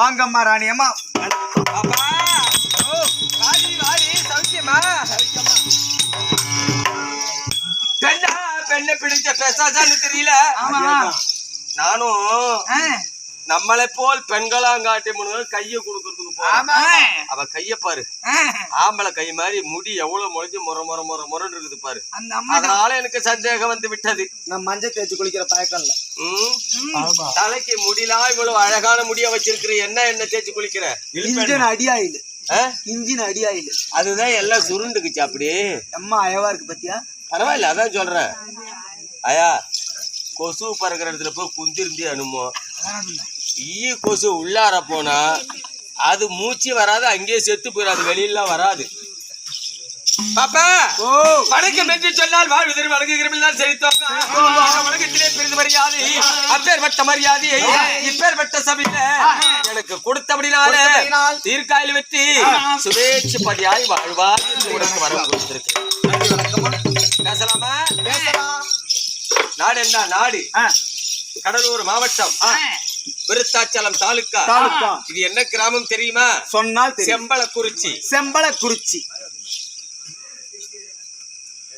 வாங்கம்மா ராணி அம்மா. அப்பா. ஓ வாடி வாடி சௌக்கியமா சௌக்கியமா பெண்ணா பெண்ணை பிடிச்ச பெசாசான்னு தெரியல. நானும் நம்மளை போல் பெண்களாங்காட்டி முன்னு கைய கொடுக்கறதுக்கு போறேன் அவ கைய பாரு. ஆம்பளை கை மாதிரி முடி எவ்வளவு முளைஞ்சு முறை முறை முறை முறைன்னு இருக்குது பாரு. அதனால எனக்கு சந்தேகம் வந்து விட்டது. நான் மஞ்சள் தேய்ச்சி குளிக்கிற பழக்கம் இல்ல? தலைக்கு முடிலாம் இவ்வளவு அழகான முடிய வச்சிருக்கிற? என்ன என்ன தேய்ச்சி குளிக்கிற? இன்ஜின் அடி ஆயில்? இன்ஜின் அடி ஆயில் அதுதான் எல்லாம் சுருண்டுக்குச்சு அப்படி. அம்மா அயவா இருக்கு பத்தியா? பரவாயில்ல அதான் சொல்றேன் ஐயா கொசு பறக்கிற இடத்துல போய் குந்திருந்தி அனுமோ ஈ கொசு உள்ளார போனா அது மூச்சு வராது அங்கேயே செத்து போயிடாது வெளியிலாம் வராது. பாப்பா ஓ. வணக்கம் என்று சொன்னால் வாழ்வதற்கு வணங்குகிறவர்கள் செழித்தோங்க. வணக்கத்திலே பெரிது மரியாதை அப்பேற்பட்ட மரியாதை இப்பேற்பட்ட சபையில எனக்கு கொடுத்தபடினால தீர்க்காயில் வெற்றி சுபேட்சபதியாய் வாழ்வார் என்று உனக்கு வரம் கொடுத்திருக்கிறேன். பேசலாமா? நாடு என்ன நாடு. கடலூர் மாவட்டம். விருத்தாச்சலம் தாலுக்கா. தாலுக்கா. இது என்ன கிராமம் தெரியுமா? சொன்னால் தெரியும். செம்பளக்குறிச்சி. செம்பளக்குறிச்சி.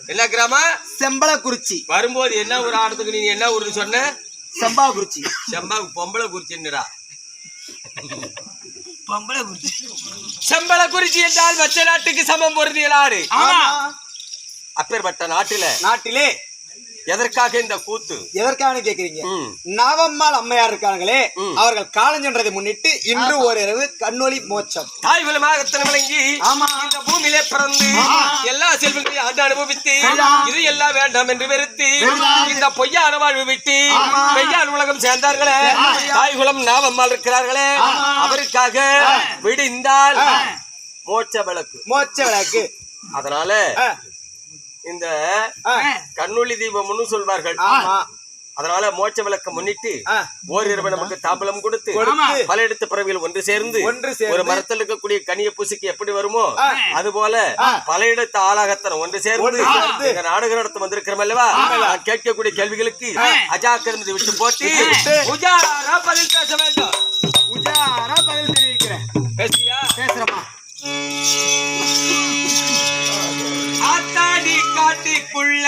என்ன கிராமம்? செம்பளக்குறிச்சி. வரும்போது என்ன ஒரு ஆடத்துக்கு நீங்க என்ன ஊர்னு சொன்ன? செம்பாக்குறிச்சி. செம்பாக்கு பொம்பளை குறிச்சின்னுடா பொம்பளைக்குறிச்சி. செம்பள குறிச்சி என்றால் மற்ற நாட்டுக்கு சமம் பொருந்தியலாடு ஆமா. அப்பேற்பட்ட நாட்டில. நாட்டிலே. எதற்காக இந்த கூத்து? எதற்காக கேக்குறீங்க. நவம்மாள் அம்மையார் இருக்காங்களே. அவர்கள் காலஞ்சென்றதை முன்னிட்டு இன்று ஓரிரவு கண்ணொளி மோட்சம். தாய் குலமாகத்தன விளங்கி ஆமா. இந்த பூமியிலே பிறந்து எல்லா செல்வங்களையும் ஆண்டு அனுபவித்து. இது எல்லாம் வேண்டாம் என்று வெறுத்து. இந்த பொய்யான வாழ்வு விட்டு. மெய்யான் உலகம் சேர்ந்தார்களே. தாய் குலம் நாவம்மாள் இருக்கிறார்களே. அவருக்காக விடிந்தால் மோட்ச விளக்கு. மோட்ச விளக்கு. அதனால இந்த கண்ணுளி தீபம்னு சொல்வார்கள் அதனால மோட்ச விளக்க முன்னிட்டு. ஓரிரவு நமக்கு தாம்பலம் கொடுத்து. பல எடுத்த பிறவியில் ஒன்று சேர்ந்து. ஒரு மரத்தில் இருக்கக்கூடிய கனிய பூசிக்கு எப்படி வருமோ. அது போல பல இடத்து ஆளாகத்தன ஒன்று சேர்ந்து. இந்த நடத்த வந்திருக்கிறோம் அல்லவா கேட்கக்கூடிய கேள்விகளுக்கு அஜாக்கிரதை விட்டு போட்டு. உஜாரா பதில் பேச வேண்டும் உஜாரா பதில் தெரிவிக்கிறேன் பேசியா பேசுறமா காட்டிக்குள்ள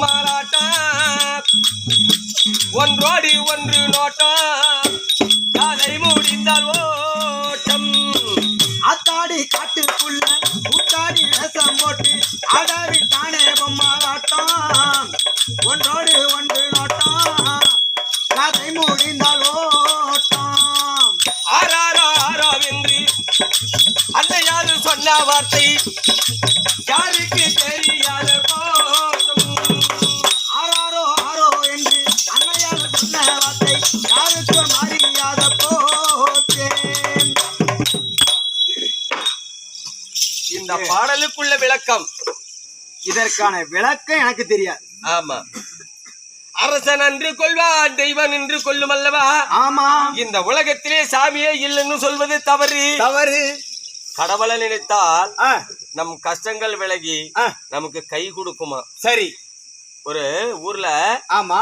ஆடவிட்டாலே ஒன்றோடி ஒன்று நோட்டம் காலை முடிந்தால் ஓட்டம். அத்தாடி காட்டுக்குள்ள ஊத்தாடி ரசம் போட்டு ஆடாடி தானே பொம்மாலாட்டம் ஒன்றோடு ஒன்று நோட்டம் கதை முடிந்தால் ஓட்டம். ஆராரோ ஆரோ என்று அன்னையாது சொன்ன வார்த்தை. இதற்கான விளக்கம் எனக்கு தெரியாது. ஆமா. அரசன் அன்று கொள்வான் தெய்வன் என்று கொல்லும் அல்லவா? ஆமா. இந்த உலகத்திலே சாமியே இல்லைன்னு சொல்வது தவறு. தவறு. கடவுளை நினைத்தால் நம் கஷ்டங்கள் விலகி நமக்கு கை கொடுக்குமா? சரி. ஒரு ஊர்ல ஆமா.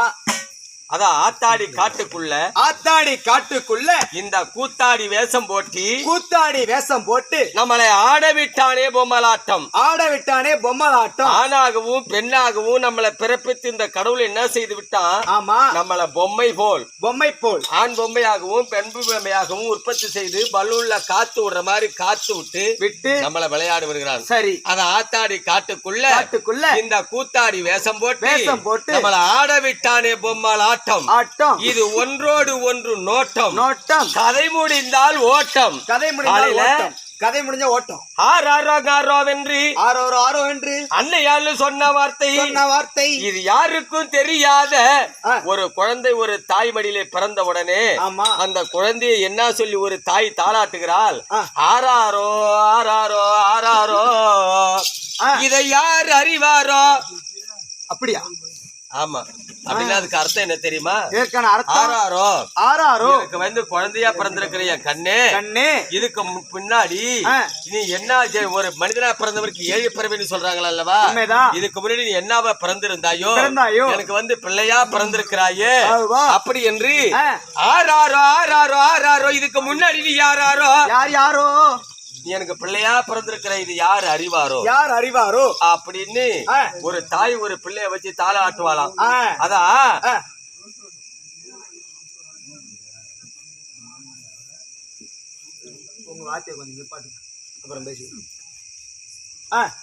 அதான் ஆத்தாடி காட்டுக்குள்ள ஆத்தாடி காட்டுக்குள்ள இந்த கூத்தாடி வேஷம் போட்டி கூத்தாடி வேஷம் போட்டு நம்மளை ஆட விட்டானே பொம்மலாட்டம். ஆட விட்டானே பொம்மலாட்டம். ஆணாகவும் பெண்ணாகவும் நம்மளை பிறப்பித்து இந்த கடவுள் என்ன செய்து விட்டான்? ஆமா. நம்மள பொம்மை போல். பொம்மை போல். ஆண் பொம்மையாகவும் பெண் பொம்மையாகவும் உற்பத்தி செய்து பலூன்ல காத்து விடுற மாதிரி காத்து விட்டு விட்டு நம்மள விளையாடி வருகிறான். சரி. அத ஆத்தாடி காட்டுக்குள்ள காட்டுக்குள்ள இந்த கூத்தாடி வேஷம் போட்டு வேஷம் போட்டு நம்மள ஆட விட்டானே பொம்மலாட்டம். ஆட்டம் ஆட்டம் இது ஒன்றோடு ஒன்று நோட்டம் நோட்டம் கதை முடிந்தால் ஓட்டம் கதை? ஓட்டம் கதை முடிஞ்ச ஓட்டம் ஆராரோ காரோவென்று ஆரோ ஆரோ என்று அன்னையான்னு சொன்ன வார்த்தை சொன்ன வார்த்தை இது யாருக்கும் தெரியாத. ஒரு குழந்தை ஒரு தாய் மடியிலே பிறந்த உடனே அந்த குழந்தையை என்ன சொல்லி ஒரு தாய் தாளாட்டுகிறாள். ஆராரோ ஆராரோ ஆராரோ. இதை யார் அறிவாரோ அப்படியா ஆமா. அப்படின்னா அதுக்கு அர்த்தம் என்ன தெரியுமா? ஆராரோ ஆறாரோ. எனக்கு வந்து குழந்தையா பிறந்திருக்கிற என் கண்ணே. கண்ணே. இதுக்கு பின்னாடி. நீ என்ன ஒரு மனிதனா பிறந்தவருக்கு ஏழு பிறவின்னு சொல்றாங்களா அல்லவா. இதுக்கு முன்னாடி நீ என்னவா பிறந்திருந்தாயோ. எனக்கு வந்து பிள்ளையா பிறந்திருக்கிறாயே. அப்படி என்று. ஆறாரோ ஆறாரோ ஆறாரோ இதுக்கு முன்னாடி நீ யாராரோ? யார் யாரோ? நீ எனக்கு பிள்ளையா பிறந்திருக்கிற இது யாரு அறிவாரோ? யார் அறிவாரோ? அப்படின்னு. ஒரு தாய் ஒரு பிள்ளைய வச்சு தாள ஆட்டுவாளாம். அதான் ஆ. உங்க வார்த்தையை கொஞ்சம் நிப்பாட்டுங்க அப்புறம் பேசி. ஆ.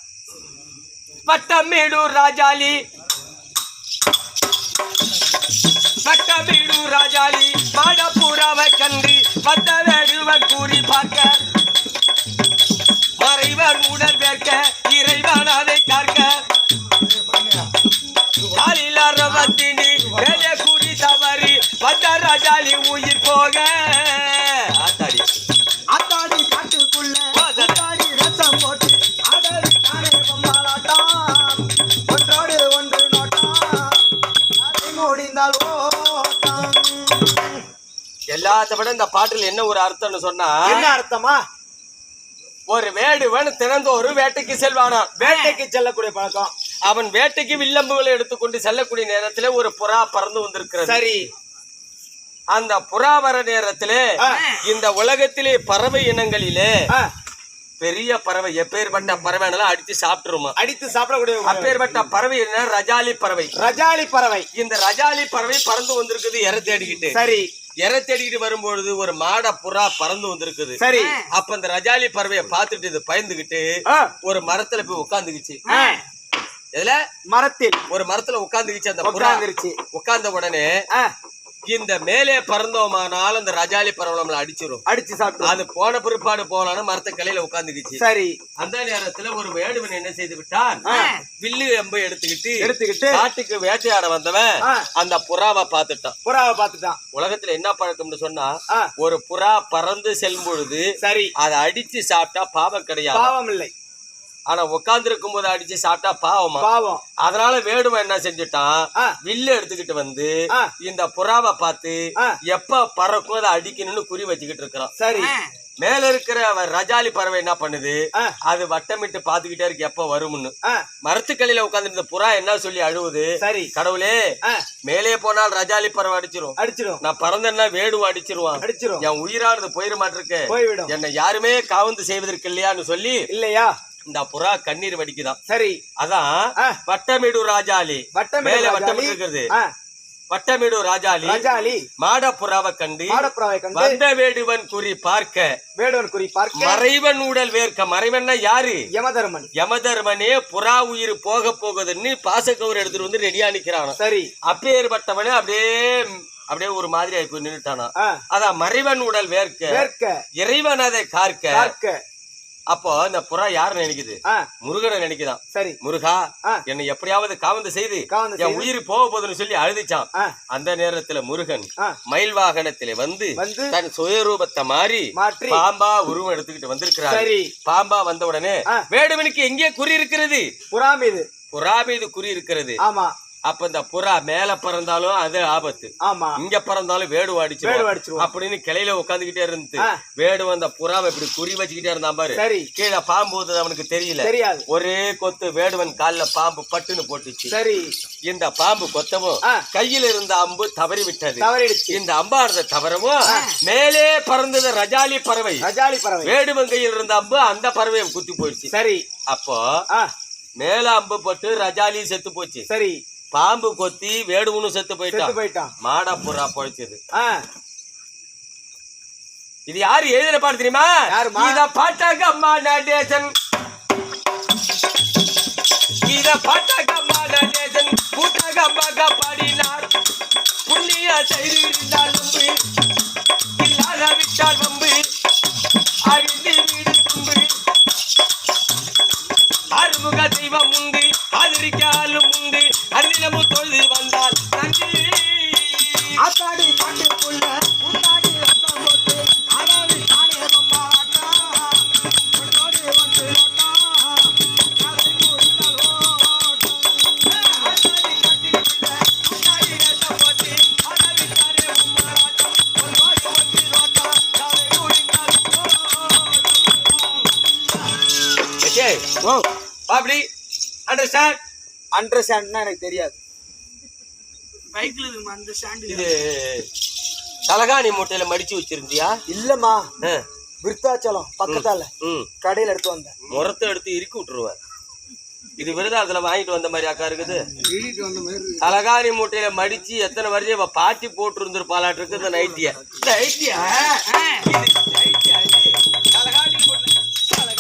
பட்டமேடூர் ராஜாலி. பட்டமேடூர் ராஜாலி. ராஜாலி உயிர் போக. ஆத்தாடி. ஆத்தாடி காட்டுக்குள்ள ஆத்தாடி ரசம் போட்டு ஆடாடி தானே பொம்மாளாட்டம். ஒன்றோடு ஒன்று நோட்டம். கதை முடிந்தால் ஓட்டம்? எல்லாத்த விட இந்த பாட்டுல என்ன ஒரு அர்த்தம்னு சொன்னா என்ன அர்த்தமா? ஒரு வேடுவன் தினந்தோறும் வேட்டைக்கு செல்வானாம். வேட்டைக்கு செல்லக்கூடிய பழக்கம். அவன் வேட்டைக்கு வில்லம்புகளை எடுத்துக்கொண்டு செல்லக்கூடிய நேரத்திலே ஒரு புறா பறந்து வந்திருக்கிறது. சரி. அந்த புறா வர நேரத்திலே. இந்த உலகத்திலே பறவை இனங்களிலே பெரிய பறவை எப்பேற்பட்ட பறவைனாலும் அடிச்சு சாப்பிட்டுருமா? அடித்து சாப்பிடக்கூடிய அப்பேற்பட்ட பறவை என்ன? ரஜாலி பறவை. ரஜாலி பறவை. இந்த ரஜாலி பறவை பறந்து வந்திருக்குது எரை தேடிக்கிட்டு. சரி. எரை தேடிக்கிட்டு வரும்பொழுது ஒரு மாட புறா பறந்து வந்திருக்குது. சரி. அப்ப இந்த ரஜாலி பறவையை பார்த்துட்டு இது பயந்துகிட்டு ஒரு மரத்துல போய் உட்காந்துக்குச்சு. ஆ, இதுல மரத்தில். ஒரு மரத்துல உட்காந்துக்கிச்சு அந்த புறா. உட்கார்ந்துருச்சு உட்கார்ந்த உடனே இந்த மேலே பறந்தோமானால் அந்த ரஜாலி பறவை நம்மளை அடிச்சிரும். அடிச்சு சாப்பிட்டு அது போன பிற்பாடு போலான்னு மரத்த கிளையில உட்காந்துக்குச்சு சரி. அந்த நேரத்துல ஒரு வேடுவன் என்ன செய்து விட்டான். வில்லு எம்பை எடுத்துக்கிட்டு எடுத்துக்கிட்டு காட்டுக்கு வேட்டையாட வந்தவன். அந்த புறாவை பார்த்துட்டான். புறாவை பார்த்துட்டான். உலகத்துல என்ன பழக்கம்னு சொன்னா ஒரு புறா பறந்து செல்லும் பொழுது சரி. அதை அடிச்சு சாப்பிட்டா பாவம் கிடையாது? பாவம் இல்லை ஆனா உட்கார்ந்து இருக்கும் போது அடிச்சு சாப்பிட்டா பாவமா? பாவம். அதனால வேடுவன் என்ன செஞ்சுட்டான். வில்லு எடுத்துக்கிட்டு வந்து. இந்த புறாவை பார்த்து. எப்ப பறக்கும் அதை அடிக்கணும்னு குறி வச்சுக்கிட்டு இருக்கிறான். சரி. மேல இருக்கிற ரஜாலி பறவை என்ன பண்ணுது. அது வட்டமிட்டு பாத்துக்கிட்டே இருக்கு எப்ப வரும்னு. ஆ, மரத்துக்கல்லில உட்கார்ந்து இந்த புறா என்ன சொல்லி அழுவுது? சரி. கடவுளே மேலே போனால் ரஜாலி பறவை அடிச்சிரும். அடிச்சிடும் நான் பறந்தேன்னா வேடுவ அடிச்சிருவான். அடிச்சிடும் என் உயிரானது போயிட மாட்டிருக்கு. என்னை யாருமே காவந்து செய்வதற்கு இல்லையான்னு சொல்லி இல்லையா? இந்த புறா கண்ணீர் வடிக்குதான் சரி. அதான். வட்டமிடு ராஜாலி. மேலே இருக்கிறது ஆ, வட்டமிடு ராஜாலி. ரஜாலி. மாட புறாவை கண்டு மாடப்புறாவை கண்டு வந்த வேடுவன் குறி பார்க்க. வேடுவன் குறி பார்க்க. மறைவன் ஊடல் வேர்க்க. மறைவன்னா யாரு? யமதர்மன். யமதர்மனே புறா உயிர் போக போகுதுன்னு பாசக்கவர் எடுத்துட்டு வந்து ரெடியா நிக்கிறானா? சரி. அப்பேற்பட்டவனே அப்படியே அப்படியே ஒரு மாதிரி ஆகி போய் ஆ, அதான் மறைவன் உடல் வேர்க்க. இறைவன் அதை கார்க்க. அப்போ இந்த புறா யார் நினைக்குது? முருகனை நினைக்குதான். சரி. முருகா. என்னை எப்படியாவது காவந்து செய்து என். உயிர் போக போகுதுன்னு சொல்லி அழுதுச்சான் அந்த நேரத்துல முருகன் மயில் வாகனத்திலே வந்து தன் சுயரூபத்தை மாறி பாம்பா உருவம் எடுத்துக்கிட்டு வந்திருக்கிறார். பாம்பா வந்த உடனே. வேடுவனுக்கு எங்கே குறி இருக்கிறது? புறா மீது. புறா மீது குறி இருக்கிறது. ஆமா. அப்ப இந்த புறா மேல பறந்தாலும் அது ஆபத்து. ஆமா. இங்க பறந்தாலும் வேடு அடிச்சு அப்படின்னு கிளையில உட்காந்துக்கிட்டே இருந்து. வேடு அந்த புறாவை இப்படி குறி வச்சுக்கிட்டே இருந்தான் பாரு. சரி. கீழே பாம்பு ஊதுது அவனுக்கு தெரியல. தெரியாது. ஒரே கொத்து வேடுவன் கால்ல பாம்பு பட்டுன்னு போட்டுச்சு. சரி. இந்த பாம்பு கொத்தவும். கையில இருந்த அம்பு தவறி விட்டது இந்த அம்பானத தவறவும் மேலே பறந்தது ரஜாலி பறவை. ரஜாலி பறவை. வேடுவன் கையில் இருந்த அம்பு அந்த பறவையை குத்தி போயிடுச்சு. சரி. அப்போ மேல அம்பு பட்டு ரஜாலி செத்து போச்சு. சரி. பாம்பு கொத்தி வேடுவனும் செத்து செத்து போயிட்டான். போயிட்டான். மாடா புறா பொழைச்சது இது யாரு எழுதின பாட்டு தெரியுமா? யாரும்மா? இத பாட்டகம்மா நடேசன். இத பாட்டகம்மா நடேசன். புத்தகமாக பாடினார். புண்ணிய செய்திருந்தால் இல்லாத விட்டால் ஓ அப்படி அண்டர்ஸ்டாண்ட். அண்டர்ஸ்டாண்ட்னா எனக்கு தெரியாது. பைக்ல இருக்குமா அந்த ஸ்டாண்டு? இது தலகாணி மூட்டையில மடிச்சு வச்சிருந்தியா? இல்லம்மா. விருத்தாச்சலம் பக்கத்தால. ம். கடையில எடுத்து வந்தேன். முறத்தை எடுத்து இறுக்கி விட்டுருவேன். இது விருதாளத்துல வாங்கிட்டு வந்த மாதிரி அக்கா இருக்குது. வீட்டுக்கு வந்த மாதிரி தலகாணி மூட்டையில மடிச்சு எத்தனை வருஷம் பாட்டி போட்டு இருந்திருப்பாளாட்டு இருக்கு இந்த நைட்டிய. நைட்டியா?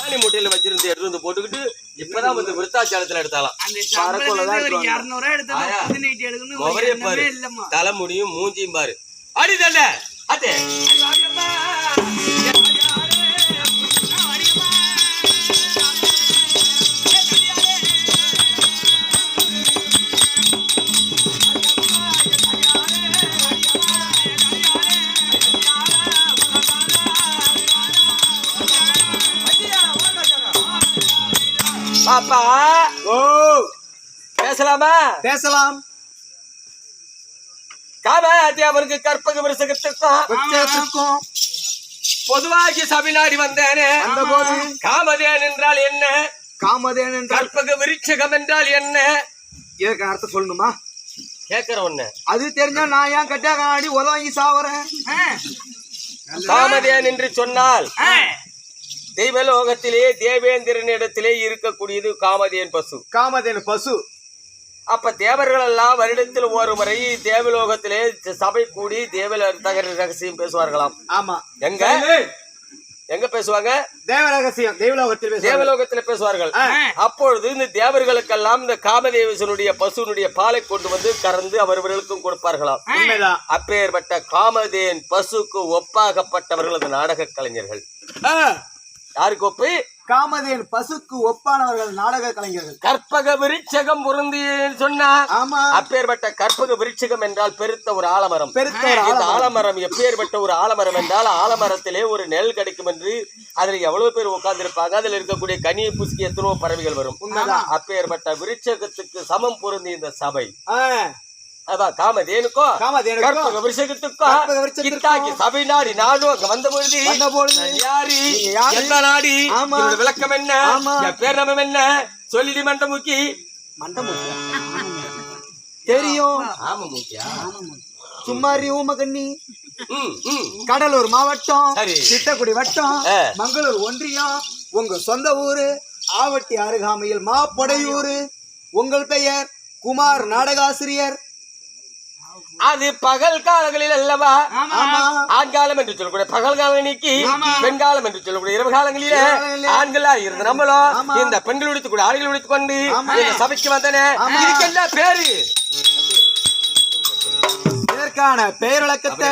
தலகாணி மூட்டையில வச்சிருந்து எடுத்து வந்து போட்டுக்கிட்டு இப்பதான் வந்து விருத்தாச்சாலத்துல எடுத்தாலாம். தலைமுடியும் மூஞ்சியும் பாரு. அடி தண்ட. அத்தே. பாப்பா. ஓ. பேசலாமா? பேசலாம். காமாத்தி அவருக்கு கற்பக விருசகத்துக்கும் பொதுவாகி சபிநாடி வந்தேனே. வந்தபோது காமதேன் என்றால் என்ன? காமதேன் என்றால் கற்பக விருட்சகம் என்றால் என்ன? இதுக்கு அர்த்தம் சொல்லணுமா? கேக்குற ஒண்ணு அது தெரிஞ்சா நான் ஏன் கட்டியா காணாடி உதவ வாங்கி சாவறேன்? காமதேன் என்று சொன்னால் தெய்வலோகத்திலே தேவேந்திரனிடத்திலே இருக்கக்கூடியது காமதேன் பசு. காமதேனு பசு. அப்ப தேவர்கள் எல்லாம் வருடத்தில் ஒரு முறை தேவலோகத்திலே சபை கூடி தேவல ரகசியம் பேசுவார்களாம். ஆமா. எங்க? எங்க பேசுவாங்க? தேவ ரகசியம் தேவலோகத்தில். தேவலோகத்தில் பேசுவார்கள். அப்பொழுது இந்த தேவர்களுக்கெல்லாம் இந்த காமதேவசனுடைய பசுனுடைய பாலை கொண்டு வந்து கறந்து அவர்களுக்கும் கொடுப்பார்களாம். அப்பேற்பட்ட காமதேன் பசுக்கு ஒப்பாகப்பட்டவர்கள் அந்த நாடக கலைஞர்கள் யாருக்கு ஒப்பு? காமதேன் பசுக்கு ஒப்பானவர்கள் நாடக கலைஞர்கள். கற்பக விருட்சகம் பொருந்தி சொன்னா ஆமா. அப்பேற்பட்ட கற்பக விருட்சகம் என்றால் பெருத்த ஒரு ஆலமரம். பெருத்த இந்த ஆலமரம். எப்பேற்பட்ட ஒரு ஆலமரம் என்றால் ஆலமரத்திலே ஒரு நெல் கிடைக்கும் என்று அதுல எவ்வளவு பேர் உட்கார்ந்திருப்பாங்க? அதுல இருக்கக்கூடிய கனியை புசுக்கி எத்தனோ பறவைகள் வரும். அப்பேற்பட்ட விருட்சகத்துக்கு சமம் பொருந்தி இந்த சபை. விருட்சகத்துக்கும் கற்பக விருட்சகத்துக்கும் கித்தாக்கி சபை நாடி நானும் அங்க வந்த பொழுது யாரு? எந்த நாடி விளக்கம் என்ன. என் பேர் நம்ம என்ன சொல்லிடி மண்ட மூக்கி மண்டமுத்தியா தெரியும் ஆமா மூக்கியா சும்மாரி ஊமகண்ணி கடலூர் மாவட்டம் சரி. சிட்டக்குடி வட்டம். மங்களூர் ஒன்றியம் உங்க சொந்த ஊரு ஆவட்டி அருகாமையில் மாப்படையூரு உங்கள் பெயர் குமார் நாடகாசிரியர் அது பகல் காலங்களில் அல்லவா ஆண்காலம் என்று சொல்லக்கூடிய பகல் காலம் நீக்கி பெண் காலம் என்று சொல்லக்கூடிய இரவு காலங்களிலே ஆண்களா இருந்த நம்மளும். இந்த பெண்கள் உடுத்து கூட ஆண்கள் உடுத்து கொண்டு. இந்த சபைக்கு வந்தனே. இதுக்கு என்ன பேரு? இதற்கான பெயர் விளக்கத்தை